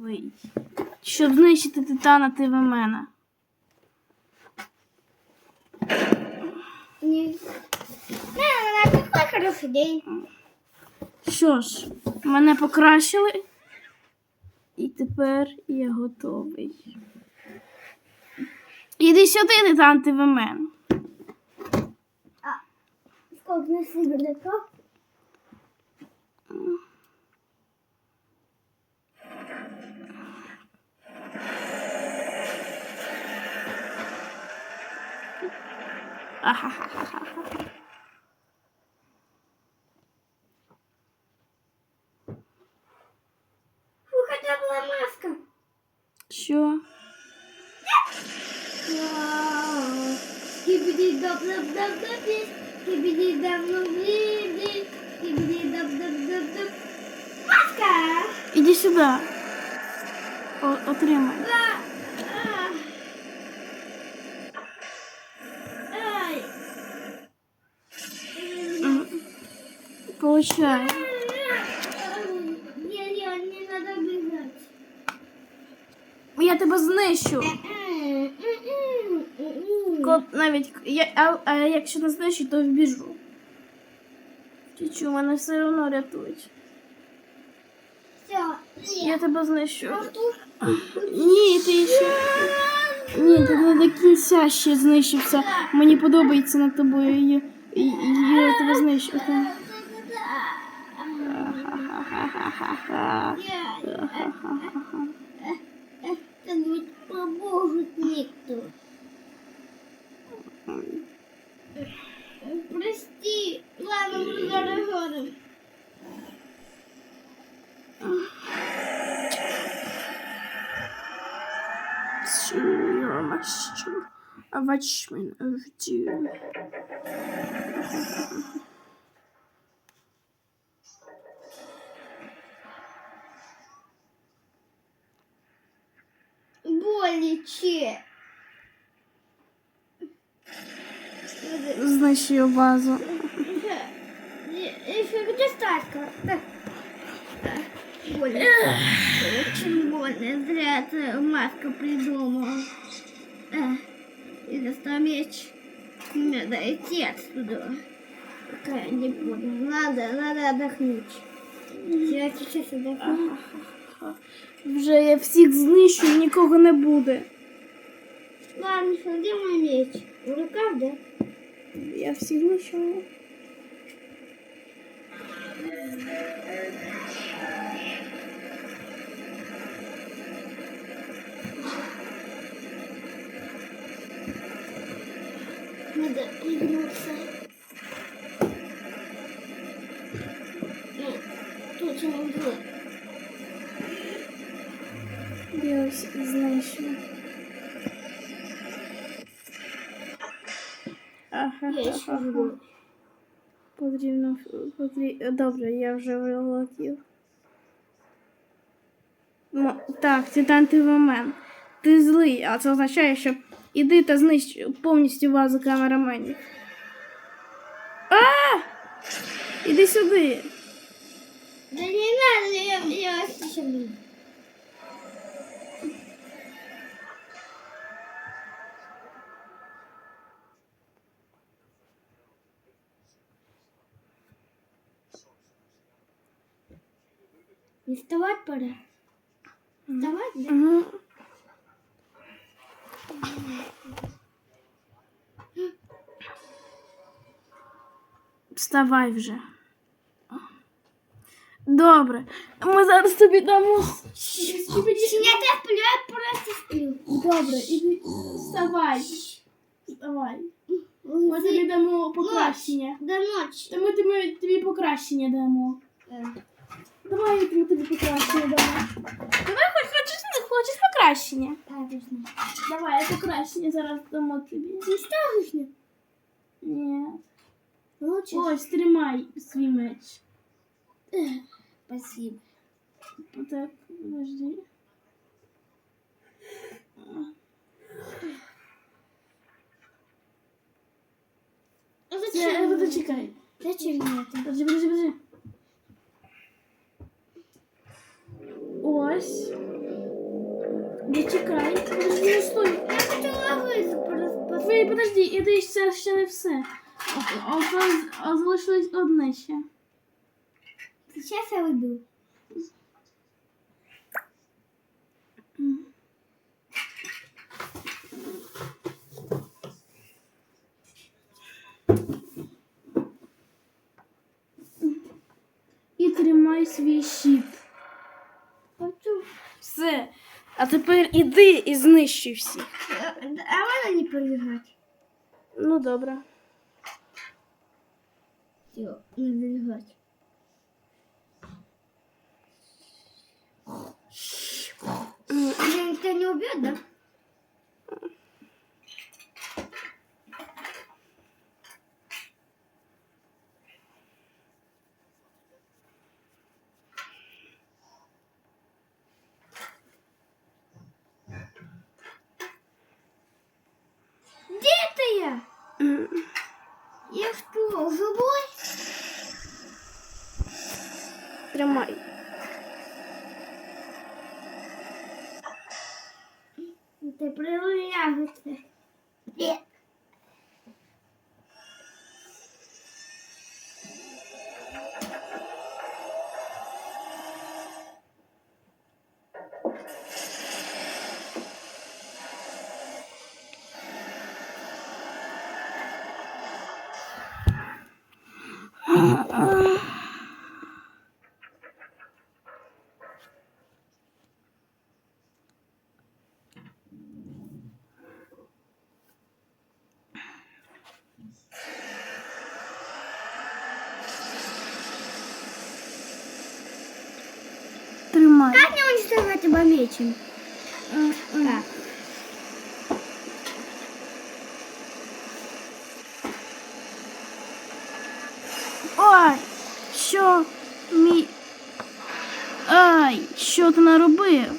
Вий. Щоб знищити титана ти в мене. Не. На, на, такой хороший день. Що ж, мене покращили. І тепер я готовий. Іди сюди, титан ти в мене. Сколько нас Фу, хотя была маска. Що? Вау. Скибиди даб даб даб даб. Скибиди даб даб даб даб. Даб даб даб. Маска! Іди сюди. О, отримай. А, Не бежать. Я тебе знищу. Коли навіть я, а, а якщо не знищу, то вбіжу. Чучу, мене все одно рятують. Я тебе знищу. Ні, ти ще. Ні, ти не до кінця ще знищився. Мені подобається над тобою. І я тебе знищу. Ха-ха-ха-ха-ха. Ха-ха-ха-ха. Кто-нибудь поможет никто. Прости, ладно, мы заработаем. So you're a master, Болече. Знищую базу. Еще где? Больно. Очень больно. Зря ты маска придумал. А, И достал меч. Надо идти отсюда. Пока я не буду. Надо, надо отдохнуть. Я сейчас отдохну Вже я всіх знищу і нікого не буде. Ладно, что, где мой меч? В руках, да? Я всіх знищу. Надо пригнуться. Я ось знищу. Ага, Я еще ага. живу. Потрібно потрі... Добре, я вже вилетів. Ну, так, титан ти вомен. Ти злий, а це означає, що іди та знищ повністю базу камераменів. А! Іди сюди. Да не надо, я, я сейчас буду. Не вставать пора? Вставать, да? Угу. Вставай вже. Добре. Ми зараз тобі дамо. Я так сплю, я просто сплю. Добре, іди. Вставай. Вставай. Ми тобі дамо покращення. До ночи. Та ми тобі, тобі покращення дамо. Давай я тобі, тобі покращення дамо. Давай хоч хочеш, не хочеш покращення. Правильно. Давай, я покращення зараз дамо тобі. Не ставишь мне? Ні. Лучше. Ось, тримай свій меч. Спасибо. Так, подожди. А Я, зачем? подожди, чекай. Зачем мне это? Подожди, подожди, подожди. Це ще, ще не все. А залишилось одне ще. Сейчас я уйду. І тримай свій щит. Все. А тепер іди і знищуй всіх. А можно не прибегать? Ну добре. Все, не. Меня никто не убьет, да? Где это я? Я что, живой? Тримай. Ты приляжешься. Нет. Тримай. Как мне уничтожать его мечем? Так. Ой, що мій. Ай, що ти наробив?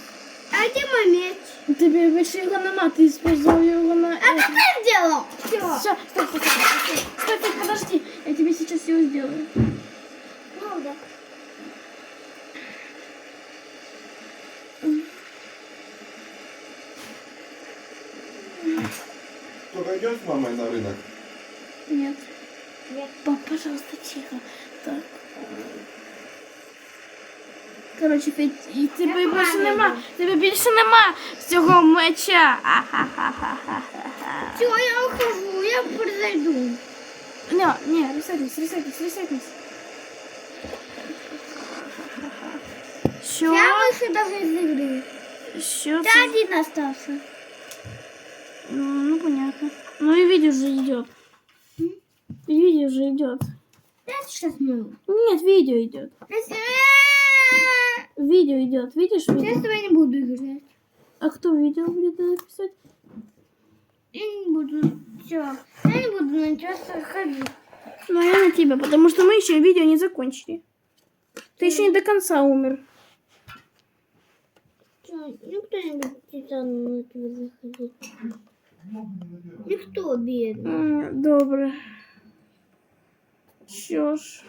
А где мой меч? Тобі більше його нема, ти спожив його на. А что ты сделал? Все. Все, стой, стой, стой, стой, стой, стой, подожди, я тебе сейчас его сделаю. Кто пойдет с мамой на рынок? Нет. Нет. Пап, пожалуйста, тихо. Так. Коротше, Федь, і тебе Я більше погано нема. йду. Тебе більше нема цього меча. Ахахахаха. Все, я ухожу, я произойду. Не, не, ресетнись, ресетнись, ресетнись. Що? Я вышел даже из игры. Що Ты це? один остался. Ну, понятно. Ну и видео же идет. Видео же идет. Сейчас смою. Нет, видео идет. Видео идет. Видишь видео? я с тобой не буду играть. А кто видео будет написать? Я не буду. Все. Я не буду на тебя ходить. Ну, я на тебя, потому что мы еще видео не закончили. Ты еще не до конца умер. Всё, Никто не будет на тебя заходить. Никто, бедный. М, Добре. Що ж.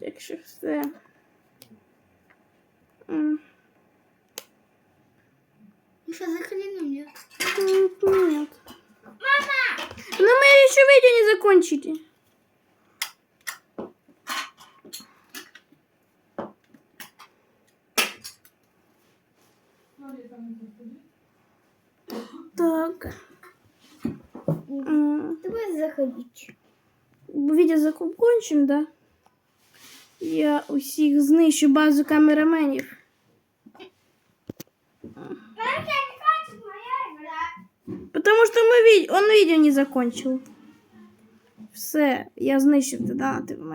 Якщо все. Ну что, заходи на меня. м, Нет. Мама! Но мы еще видео не закончили. Так. М Давай заходить. Відео закончим, да? Я усіх знищу базу камераменів. Потому что мы ви... он видео не закончил. Все, я знищив донати в мене.